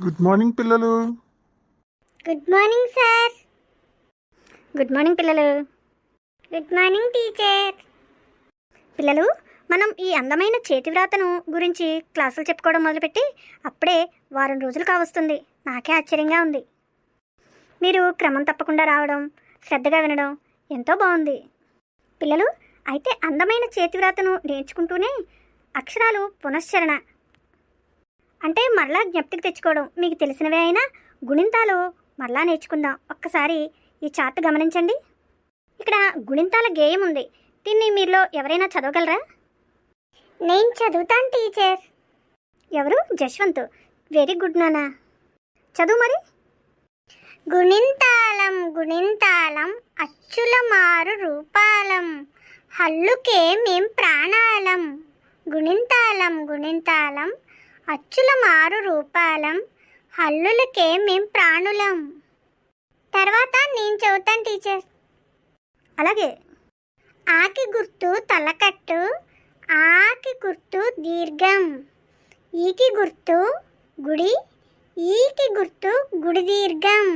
Good morning పిల్లలు. Good morning sir good morning పిల్లలు. Good morning teacher పిల్లలు మనం ఈ అందమైన చేతివ్రాతను గురించి క్లాసులు చెప్పుకోవడం మొదలుపెట్టి అప్పుడే వారం రోజులు కావస్తుంది. నాకే ఆశ్చర్యంగా ఉంది. మీరు క్రమం తప్పకుండా రావడం శ్రద్ధగా వినడం ఎంతో బాగుంది. పిల్లలు అయితే అందమైన చేతివ్రాతను నేర్చుకుంటూనే అక్షరాలు పునశ్చరణ అంటే మరలా జ్ఞప్తికి తెచ్చుకోవడం మీకు తెలిసినవే అయినా గుణింతాలు మరలా నేర్చుకుందాం. ఒక్కసారి ఈ చార్ట్ గమనించండి. ఇక్కడ గుణింతాల గేయం ఉంది. దీన్ని మీలో ఎవరైనా చదవగలరా? నేను చదువుతాను టీచర్. ఎవరు? జశ్వంత్. వెరీ గుడ్ నానా. చదువు మరి? గుణింతాళం గుణింతాళం అచ్చుల మారు రూపాలం హల్లుకే మేం ప్రాణాలం. గుణింతాళం గుణింతాళం అచ్చుల మారు రూపాలం హల్లులకే మేం ప్రాణులం. తర్వాత నేను చదువుతాను టీచర్. అలాగే. ఆకి గుర్తు తలకట్టు ఆకి గుర్తు దీర్ఘం ఈకి గుర్తు గుడి ఈకి గుర్తు గుడి దీర్ఘం.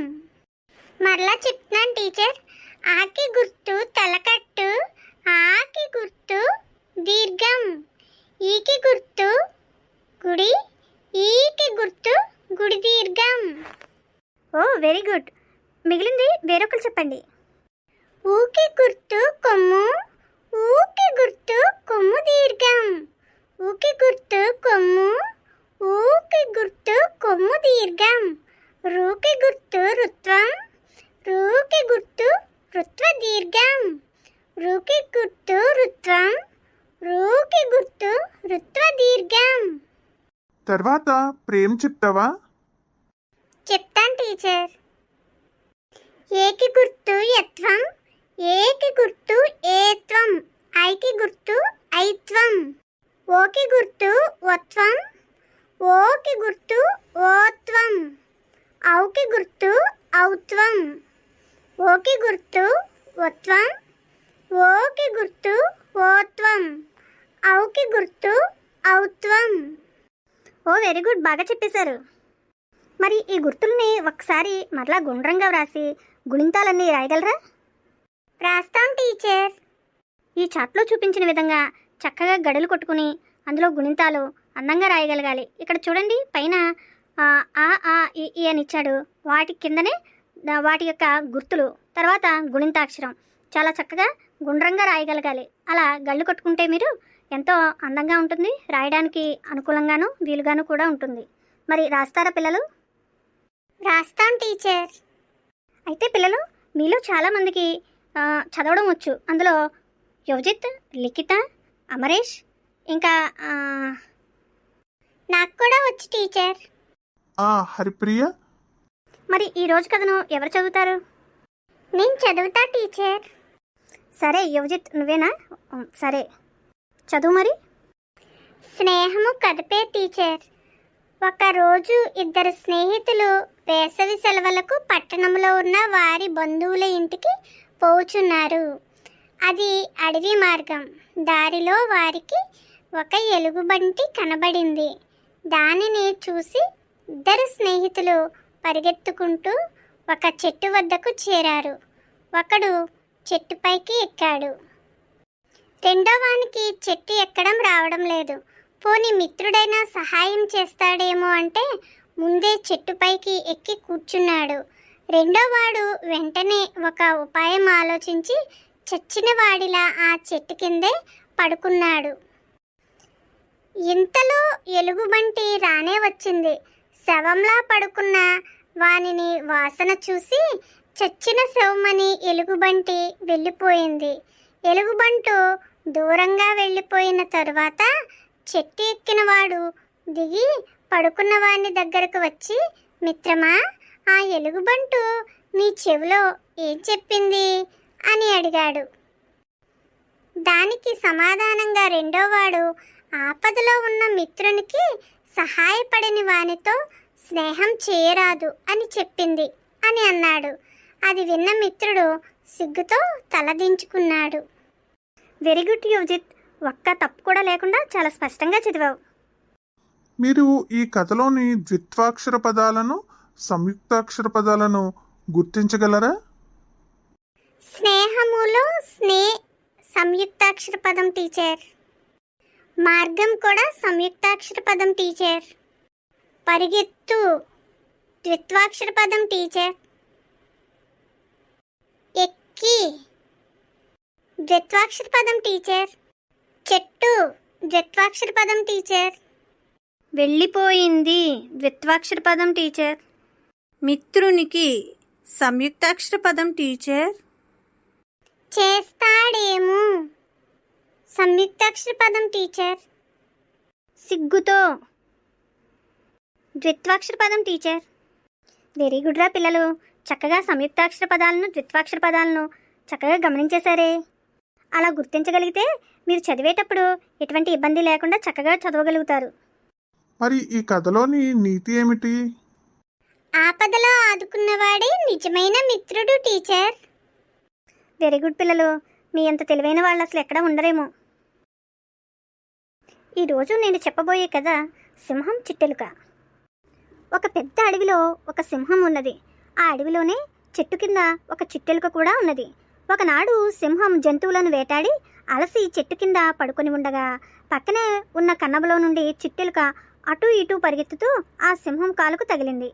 మరలా చెప్తున్నాను టీచర్. ఆకి గుర్తు తలకట్టు ఆకి గుర్తు దీర్ఘం ఈకి గుర్తు గుడి ఈకి గుర్తు గుడి దీర్ఘం. Oh very good. మిగిలింది వేరొకరు చెప్పండి. ఊకి గుర్తు కొమ్ము ఊకి గుర్తు కొమ్ము దీర్ఘం. ఊకి గుర్తు కొమ్ము ఊకి గుర్తు కొమ్ము దీర్ఘం. రూకి గుర్తు రుత్వం రూకి గుర్తు రుత్వ దీర్ఘం. రూకి గుర్తు రుత్వం రూకి గుర్తు రుత్వ దీర్ఘం. తర్వాత ప్రేమ్ చెప్తావా? చెప్తాను టీచర్. ఏకి గుర్తు యత్వం ఏకి గుర్తు ఏత్వం ఐకి గుర్తు ఐత్వం ఓకి గుర్తు ఒత్వం ఓకి గుర్తు ఓత్వం ఔకి గుర్తు ఔత్వం ఓకి గుర్తు ఒత్వం ఓకి గుర్తు ఓత్వం ఔకి గుర్తు ఔత్వం. ఓ వెరీ గుడ్. బాగా చెప్పేశారు. మరి ఈ గుర్తుల్ని ఒకసారి మరలా గుండ్రంగా వ్రాసి గుణింతాలన్నీ రాయగలరా? రాస్తాం టీచర్. ఈ చాట్లో చూపించిన విధంగా చక్కగా గడులు కొట్టుకుని అందులో గుణింతాలు అందంగా రాయగలగాలి. ఇక్కడ చూడండి పైన ఆ, ఆ ఈ, అని ఇచ్చాడు. వాటి కిందనే వాటి యొక్క గుర్తులు తర్వాత గుణింతాక్షరం. చాలా చక్కగా గుండ్రంగా రాయగలగాలి. అలా గళ్ళు కొట్టుకుంటే మీరు ఎంతో అందంగా ఉంటుంది రాయడానికి అనుకూలంగాను వీలుగాను కూడా ఉంటుంది. మరి రాస్తారా పిల్లలు? రాస్తాం టీచర్. అయితే పిల్లలు మీలో చాలామందికి చదవడం వచ్చు. అందులో యువజిత్ లిఖిత అమరేష్ ఇంకా నాకు కూడా వచ్చు టీచర్. ఆ హరిప్రియ? మరి ఈ రోజు కథను ఎవరు చదువుతారు? నేను చదువుతా టీచర్. సరే యువజిత్ నువ్వేనా? సరే. చదువు మరి? స్నేహము కదిపే టీచర్. ఒకరోజు ఇద్దరు స్నేహితులు వేసవి సెలవులకు పట్టణంలో ఉన్న వారి బంధువుల ఇంటికి పోచున్నారు. అది అడవి మార్గం. దారిలో వారికి ఒక ఎలుగుబంటి కనబడింది. దానిని చూసి ఇద్దరు స్నేహితులు పరిగెత్తుకుంటూ ఒక చెట్టు వద్దకు చేరారు. ఒకడు చెట్టుపైకి ఎక్కాడు. రెండో వానికి చెట్టు ఎక్కడం రావడం లేదు. పోని మిత్రుడైనా సహాయం చేస్తాడేమో అంటే ముందే చెట్టుపైకి ఎక్కి కూర్చున్నాడు. రెండోవాడు వెంటనే ఒక ఉపాయం ఆలోచించి చచ్చిన వాడిలా ఆ చెట్టు కిందే పడుకున్నాడు. ఇంతలో ఎలుగుబంటి రానే వచ్చింది. శవంలా పడుకున్న వానిని వాసన చూసి చచ్చిన శవమని ఎలుగుబంటి వెళ్ళిపోయింది. ఎలుగుబంటు దూరంగా వెళ్ళిపోయిన తరువాత చెట్టు ఎక్కినవాడు దిగి పడుకున్న దగ్గరకు వచ్చి మిత్రమా ఆ ఎలుగుబంటు నీ చెవిలో ఏం చెప్పింది? అని అడిగాడు. దానికి సమాధానంగా రెండోవాడు ఆపదలో ఉన్న మిత్రునికి సహాయపడని వానితో స్నేహం చేయరాదు అని చెప్పింది అని అన్నాడు. అది విన్న మిత్రుడు సిగ్గుతో తలదించుకున్నాడు. వెరీ గుడ్ యువజిత్ ఒక్క తప్పు కూడా లేకుండా చాలా స్పష్టంగా చదివావు. మీరు ఈ కథలోని ద్విత్వాక్షర పదాలను సంయుక్తాక్షర పదాలను గుర్తించగలరా? స్నేహములో స్నే సంయుక్తాక్షర పదం టీచర్. మార్గం కూడా సంయుక్తాక్షర పదం టీచర్. పరిగెత్తు ద్విత్వాక్షర పదం టీచర్. ఎక్కి ద్విత్వాక్షర పదం టీచర్. చెట్టు ద్విత్వాక్షర పదం టీచర్. వెళ్ళిపోయింది ద్విత్వాక్షర పదం టీచర్. మిత్రునికి సంయుక్తాక్షర పదం టీచర్. చేస్తాడేమో. సంయుక్తాక్షర పదం టీచర్. సిగ్గుతో. ద్విత్వాక్షర పదం టీచర్. వెరీ గుడ్ రా పిల్లలు. చక్కగా సంయుక్తాక్షర పదాలను ద్విత్వాక్షర పదాలను చక్కగా గమనించేశారే. అలా గుర్తించగలిగితే మీరు చదివేటప్పుడు ఎటువంటి ఇబ్బంది లేకుండా చక్కగా చదవగలుగుతారు. మరి ఈ కథలోని నీతి ఏమిటి? ఆపదలో ఆదుకున్నవాడే నిజమైన మిత్రుడు టీచర్. వెరీ గుడ్ పిల్లలు మీ అంత తెలివైన వాళ్ళు అసలు ఎక్కడ ఉండరేమో. ఈరోజు నేను చెప్పబోయే కథ సింహం చిట్టెలుక. ఒక పెద్ద అడవిలో ఒక సింహం ఉన్నది. ఆ అడవిలోనే చెట్టు కింద ఒక చిట్టెలుక కూడా ఉన్నది. ఒకనాడు సింహం జంతువులను వేటాడి అలసి చెట్టు కింద పడుకొని ఉండగా పక్కనే ఉన్న కన్నబలో నుండి చిట్టెలుక అటూ ఇటూ పరిగెత్తుతూ ఆ సింహం కాలుకు తగిలింది.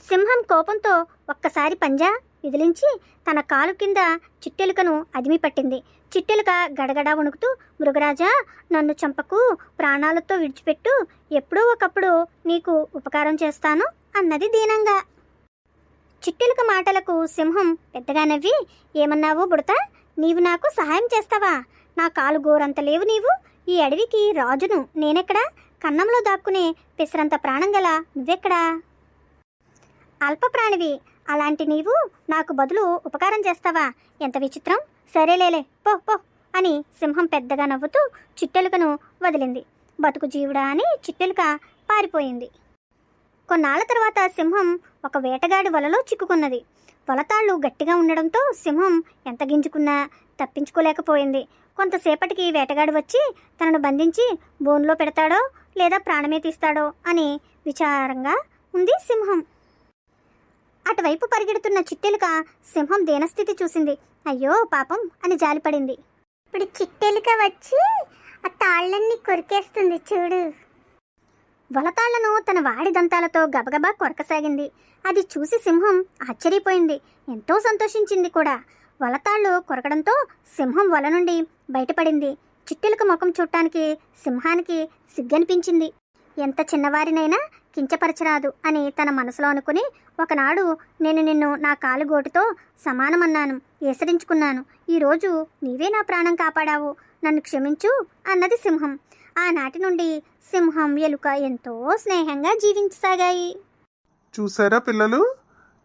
సింహం కోపంతో ఒక్కసారి పంజా విదిలించి తన కాలు కింద చిట్టెలుకను అదిమి పట్టింది చిట్టెలుక గడగడా వణుకుతూ మృగరాజా నన్ను చంపకు ప్రాణాలతో విడిచిపెట్టు ఎప్పుడో ఒకప్పుడు నీకు ఉపకారం చేస్తాను అన్నది దీనంగా. చిట్టెలుక మాటలకు సింహం పెద్దగా నవ్వి ఏమన్నావు బుడత? నీవు నాకు సహాయం చేస్తావా? నా కాలు గోరంత లేవు నీవు. ఈ అడవికి రాజును. నేనెక్కడా? కన్నంలో దాక్కునే పిసరంత ప్రాణం గల నువ్వెక్కడా? అల్పప్రాణివి. అలాంటి నీవు నాకు బదులు ఉపకారం చేస్తావా? ఎంత విచిత్రం. సరేలేలే పో పో అని సింహం పెద్దగా నవ్వుతూ చిట్టెలుకను వదిలింది. బతుకు జీవుడా అని చిట్టెలుక పారిపోయింది. కొన్నాళ్ళ తర్వాత సింహం ఒక వేటగాడి వలలో చిక్కుకున్నది. వలతాళ్ళు గట్టిగా ఉండడంతో సింహం ఎంత గింజుకున్నా తప్పించుకోలేకపోయింది. కొంతసేపటికి వేటగాడు వచ్చి తనను బంధించి బోన్లో పెడతాడో లేదా ప్రాణమే తీస్తాడో అని విచారంగా ఉంది సింహం. అటువైపు పరిగెడుతున్న చిట్టెలుక సింహం దీనస్థితి చూసింది. అయ్యో పాపం అని జాలిపడింది. ఇప్పుడు చిట్టెలుక వచ్చి ఆ తాళ్ళన్ని కొరికేస్తుంది చూడు. వలతాళ్ళను తన వాడి దంతాలతో గబగబా కొరకసాగింది. అది చూసి సింహం ఆశ్చర్యపోయింది. ఎంతో సంతోషించింది కూడా. వలతాళ్ళు కొరకడంతో సింహం వల నుండి బయటపడింది. చిట్టెలకు ముఖం చూడటానికి సింహానికి సిగ్గనిపించింది. ఎంత చిన్నవారినైనా కించపరచరాదు అని తన మనసులో అనుకుని ఒకనాడు నేను నిన్ను నా కాలుగోటుతో సమానమన్నాను ఏసరించుకున్నాను. ఈరోజు నీవే నా ప్రాణం కాపాడావు. నన్ను క్షమించు అన్నది సింహం. ఆనాటి నుండి సింహం ఎలుక ఎంతో స్నేహంగా జీవించసాగాయి. చూసారా పిల్లలు?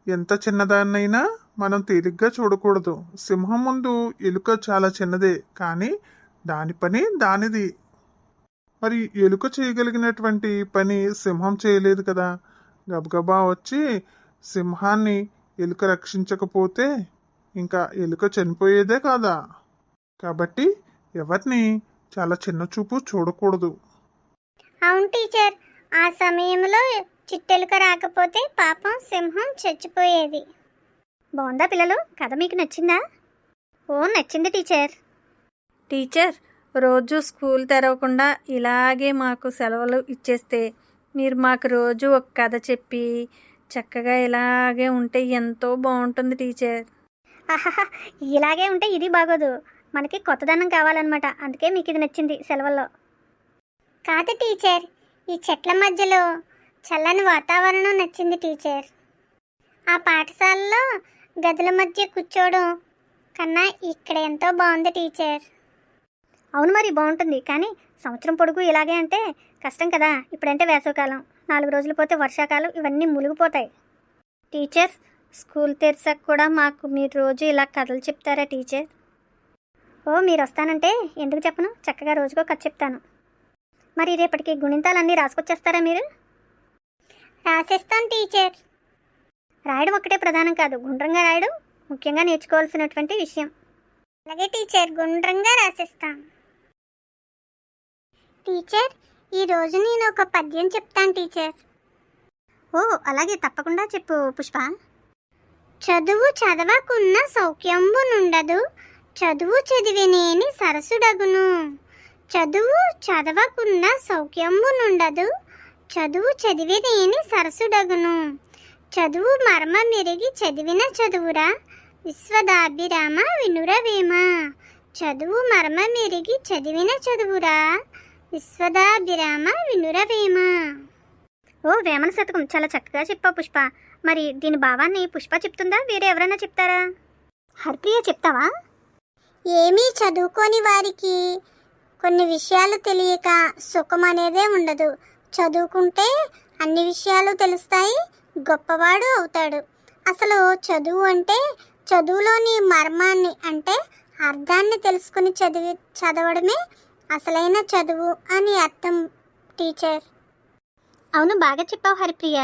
ఎంత చిన్నదాన్నైనా మనం తేలిగ్గా చూడకూడదు. సింహం ముందు ఎలుక చాలా చిన్నదే కానీ దాని పని దానిది. మరి ఎలుక చేయగలిగినటువంటి పని సింహం చేయలేదు కదా? గబగబా వచ్చి సింహాన్ని ఎలుక రక్షించకపోతే ఇంకా ఎలుక చనిపోయేదే కాదా? కాబట్టి ఎవరిని చాలా చిన్న చూపు చూడకూడదు. అవును టీచర్. ఆ సమయంలో చిట్టెలుక రాకపోతే పాపం సింహం చచ్చిపోయేది. బాగుందా పిల్లలు? కథ మీకు నచ్చిందా? ఓ నచ్చింది టీచర్. టీచర్ రోజు స్కూల్ తెరవకుండా ఇలాగే మాకు సెలవులు ఇచ్చేస్తే మీరు మాకు రోజు ఒక కథ చెప్పి చక్కగా ఇలాగే ఉంటే ఎంతో బాగుంటుంది టీచర్. ఇలాగే ఉంటే ఇది బాగోదు. మనకి కొత్తదనం కావాలన్నమాట. అందుకే మీకు ఇది నచ్చింది సెలవుల్లో. కాదు టీచర్ ఈ చెట్ల మధ్యలో చల్లని వాతావరణం నచ్చింది టీచర్. ఆ పాఠశాలలో గదుల మధ్య కూర్చోవడం కన్నా ఇక్కడ ఎంతో బాగుంది టీచర్. అవును మరి బాగుంటుంది. కానీ సంవత్సరం పొడుగు ఇలాగే అంటే కష్టం కదా. ఇప్పుడంటే వేసవికాలం. నాలుగు రోజులు పోతే వర్షాకాలం ఇవన్నీ మునిగిపోతాయి. టీచర్ స్కూల్ తెరిసాక కూడా మాకు మీరు రోజు ఇలా కథలు చెప్తారా టీచర్? ఓ మీరు వస్తానంటే ఎందుకు చెప్పను? చక్కగా రోజుకో కథ చెప్తాను. మరి రేపటికి గుణింతాలన్నీ రాసుకొచ్చేస్తారా మీరు? రాసేస్తాను టీచర్. రాయడం ఒక్కటే ప్రధానం కాదు గుండ్రంగా రాయడం ముఖ్యంగా నేర్చుకోవాల్సినటువంటి విషయం. అలాగే టీచర్ గుండ్రంగా రాసిస్తాం టీచర్ ఈరోజు నేను ఒక పద్యం చెప్తాను టీచర్. ఓ అలాగే తప్పకుండా చెప్పు పుష్ప. చదువు చదవకున్న సౌఖ్యంబు నుండదు చదువు చదివినేని సరసుడగును. చదువు చదవకున్న సౌఖ్యంబు నుండదు. చదువు చదివినేని సరసుడగును. చదువు మర్మ మెరిగి చదివిన చదువురా. విశ్వదాభిరామ వినురవేమ. చదువు మర్మ మెరిగి చదివిన చదువురా. విశ్వదాభిరామ వినురవేమ. ఓ వేమన శతకం చాలా చక్కగా చెప్పావు పుష్ప. మరి దీని భావాన్ని పుష్ప చెప్తుందా? వేరే ఎవరైనా చెప్తారా? హరిప్రియ చెప్తావా? ఏమీ చదువుకోని వారికి కొన్ని విషయాలు తెలియక సుఖం అనేదే ఉండదు. చదువుకుంటే అన్ని విషయాలు తెలుస్తాయి గొప్పవాడు అవుతాడు. అసలు చదువు అంటే చదువులోని మర్మాన్ని అంటే అర్థాన్ని తెలుసుకుని చదివి చదవడమే అసలైన చదువు అని అర్థం టీచర్. అవును బాగా చెప్పావు హరిప్రియ.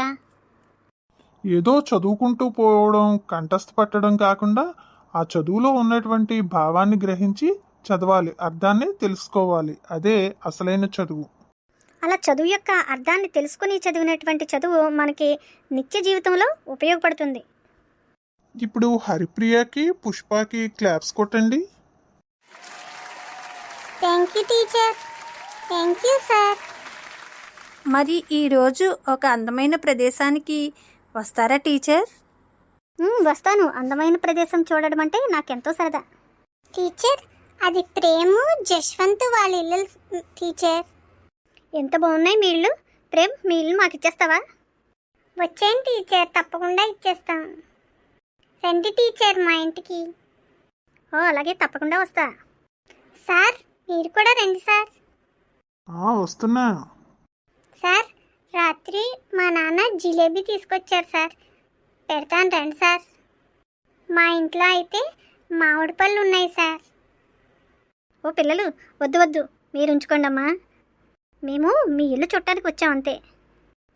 ఏదో చదువుకుంటూ పోవడం కంఠస్థ పట్టడం కాకుండా ఆ చదువులో ఉన్నటువంటి భావాన్ని గ్రహించి చదవాలి అర్థాన్ని తెలుసుకోవాలి. అదే అసలైన చదువు. అలా చదువు యొక్క అర్థాన్ని తెలుసుకుని చదివినటువంటి చదువు మనకి నిత్య జీవితంలో ఉపయోగపడుతుంది. ఇప్పుడు హరిప్రియకి పుష్పకి క్లాప్స్ కొట్టండి. Thank you teacher thank you sir మరి ఈరోజు ఒక అందమైన ప్రదేశానికి వస్తారా టీచర్ వస్తాను. అందమైన ప్రదేశం చూడడం అంటే నాకెంతో సరదా. టీచర్ అది ప్రేము జశ్వంత్ వాళ్ళ ఇల్లు టీచర్. ఎంత బాగున్నాయి మీ ఇళ్ళు ప్రేమ్ మీ ఇల్లు మాకు ఇచ్చేస్తావా వచ్చేయండి టీచర్ తప్పకుండా ఇచ్చేస్తాం. రండి టీచర్ మా ఇంటికి. ఓ అలాగే తప్పకుండా వస్తా. సార్ మీరు కూడా రండి సార్. వస్తున్నా. సార్ రాత్రి మా నాన్న జిలేబీ తీసుకొచ్చారు సార్. పెడతాను రండి సార్. మా ఇంట్లో అయితే మామిడి పళ్ళు ఉన్నాయి సార్. ఓ పిల్లలు వద్దు వద్దు. మీరు ఉంచుకోండి అమ్మా. మేము మీ ఇల్లు చుట్టానికి వచ్చాం అంతే.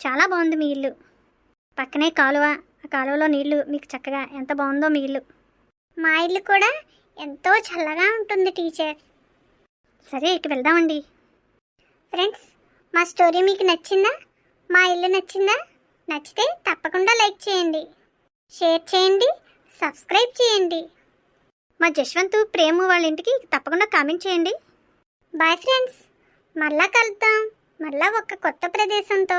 చాలా బాగుంది మీ ఇల్లు. పక్కనే కాలువ. ఆ కాలువలో నీళ్ళు మీకు చక్కగా ఎంత బాగుందో మీ ఇల్లు. మా ఇల్లు కూడా ఎంతో చల్లగా ఉంటుంది టీచర్. సరే ఇక వెళ్దామండి. ఫ్రెండ్స్ మా స్టోరీ మీకు నచ్చిందా? మా ఇల్లు నచ్చిందా? నచ్చితే తప్పకుండా లైక్ చేయండి. షేర్ చేయండి సబ్స్క్రైబ్ చేయండి. మా జశ్వంత్ ప్రేమ వాళ్ళ ఇంటికి తప్పకుండా కామెంట్ చేయండి. బాయ్ ఫ్రెండ్స్ మళ్ళా కలుద్దాం. మళ్ళా ఒక కొత్త ప్రదేశంతో.